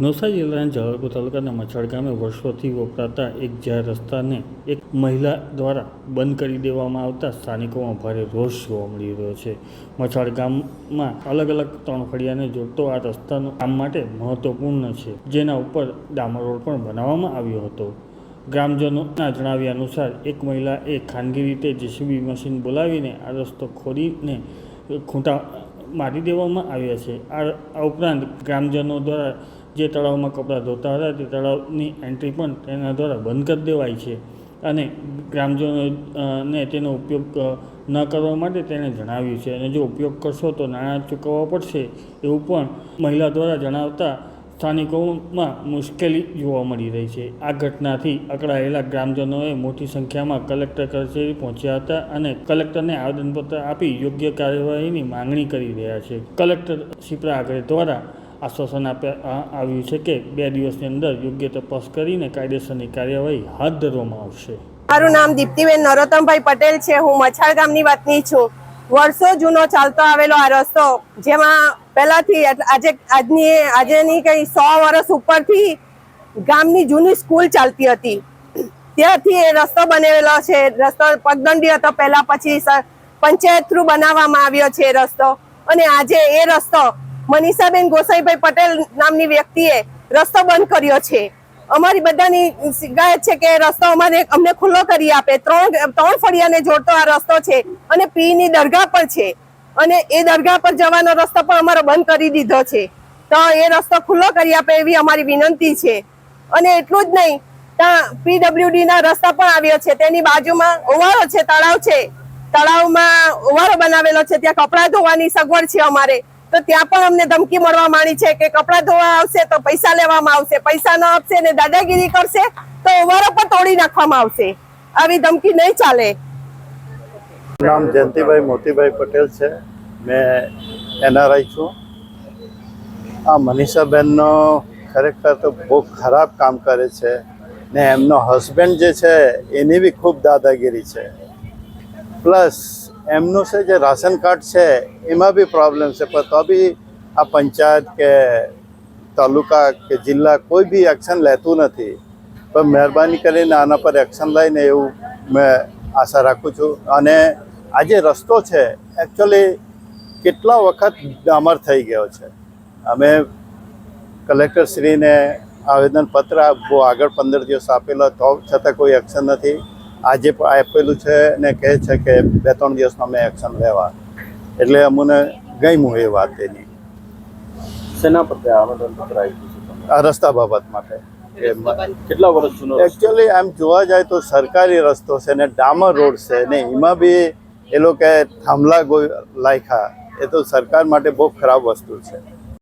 નવસારી જિલ્લાના જલાલપુર તાલુકાના મછાડ ગામે વર્ષોથી વપરાતા એક જાહેર રસ્તાને એક મહિલા દ્વારા બંધ કરી દેવામાં આવતા સ્થાનિકોમાં ભારે રોષ જોવા મળી રહ્યો છે. મછાડ ગામમાં અલગ અલગ ત્રણ ફળિયાને જોડતો આ રસ્તાનું કામ માટે મહત્વપૂર્ણ છે, જેના ઉપર ડામર રોડ પણ બનાવવામાં આવ્યો હતો. ગ્રામજનોના જણાવ્યા અનુસાર, એક મહિલાએ ખાનગી રીતે જેસીબી મશીન બોલાવીને આ રસ્તો ખોદીને ખૂંટા મારી દેવામાં આવ્યા છે. આ ઉપરાંત ગ્રામજનો દ્વારા જે તળાવમાં કપડાં ધોતા હતા, તે તળાવની એન્ટ્રી પણ તેના દ્વારા બંધ કરી દેવાય છે. અને ગ્રામજનો ને તેનો ઉપયોગ ન કરવા માટે તેણે જણાવ્યું છે. અને જો ઉપયોગ કરશો તો નાણાં ચૂકવવા પડશે એવું પણ મહિલા દ્વારા જણાવતા સ્થાનિકોમાં મુશ્કેલી જોવા મળી રહી છે. આ ઘટનાથી અકળાયેલા ગ્રામજનોએ મોટી સંખ્યામાં કલેક્ટર કચેરી પહોંચ્યા હતા અને કલેક્ટરને આવેદનપત્ર આપી યોગ્ય કાર્યવાહીની માંગણી કરી રહ્યા છે. કલેક્ટર શિપ્રા આગળ દ્વારા આશ્વાસન આવ્યું છે કે બે દિવસની અંદર યોગ્ય તપાસ કરીને કાયદેસરની કાર્યવાહી હાથ ધરવામાં આવશે. મારું નામ દીપ્તિબેન નરોત્તમભાઈ પટેલ છે. હું મછાડ ગામની વતની છું. વર્ષો જૂનો ચાલતો આવેલો આ રસ્તો, જેમાં પહેલાથી આજે, આજની, આજેની કઈ સો વર્ષ ઉપરથી ગામની જૂની સ્કૂલ ચાલતી હતી. ત્યાંથી એ રસ્તો બનેલો છે. રસ્તો પગદંડી હતો. પહેલા પછી પંચાયત થ્રુ બનાવવામાં આવ્યો છે એ રસ્તો. અને આજે એ રસ્તો મનીષાબેન ગોસાઈભાઈ પટેલ નામની વ્યક્તિએ રસ્તો બંધ કર્યો છે. અમારી બધાની શિકાયત છે કે રસ્તો અમારે અમને ખુલ્લો કરી આપે. ત્રણ ત્રણ ફળિયાને જોડતો આ રસ્તો છે અને પીની દરગાહ પણ છે. અને એ દરગાહ પર જવાનો રસ્તો પણ અમારો બંધ કરી દીધો છે. તો એ રસ્તો ખુલ્લો કરી આપે એવી અમારી વિનંતી છે. અને એટલું જ નહીં, ત્યાં પીડબ્લ્યુડી ના રસ્તા પણ આવ્યો છે. તેની બાજુમાં ઓવારો છે, તળાવ છે. તળાવમાં ઓવારો બનાવેલો છે. ત્યાં કપડાં ધોવાની સગવડ છે અમારે. તો ત્યાં પણ અમને ધમકી મળવા માંડી છે કે કપડાં ધોવા આવશે તો પૈસા લેવામાં આવશે. પૈસા ન આપશે ને દાદાગીરી કરશે તો ઓવારો પણ તોડી નાખવામાં આવશે. આવી ધમકી નહીં ચાલે. નામ જયંતિભાઈ મોતીભાઈ પટેલ છે. મેં એનઆરઆઈ છું. આ મનીષાબેનનો ખરેખર તો બહુ ખરાબ કામ કરે છે ને એમનો હસબન્ડ જે છે એની બી ખૂબ દાદાગીરી છે. પ્લસ એમનું છે જે રાશન કાર્ડ છે, એમાં બી પ્રોબ્લેમ છે. પણ તો બી આ પંચાયત કે તાલુકા કે જિલ્લા કોઈ બી એક્શન લેતું નથી. પણ મહેરબાની કરીને આના પર એક્શન લઈને એવું મેં આશા રાખું છું. અને આ જે રસ્તો છે એકચ્યુઅલી કેટલા વખત ડામર થઈ ગયો છે. અમે કલેક્ટરશ્રીને આવેદનપત્ર આગળ પંદર દિવસ આપેલો, તો છતાં કોઈ એક્શન નથી. આજે આપેલું છે ને કહે છે કે બે ત્રણ દિવસમાં અમે એક્શન લેવા. એટલે અમને ગમ્યું એ વાત એની. શેના પર આવેદન પત્ર આપ્યું આ રસ્તા બાબત માટે. કેટલા વર્ષ જૂનો એકચ્યુઅલી આમ જોવા જાય તો સરકારી રસ્તો છે ને ડામર રોડ છે ને એમાં બી એ લોકો થાંભલા ગોઈ લાખ્યા એ તો સરકાર માટે બહુ ખરાબ વસ્તુ છે.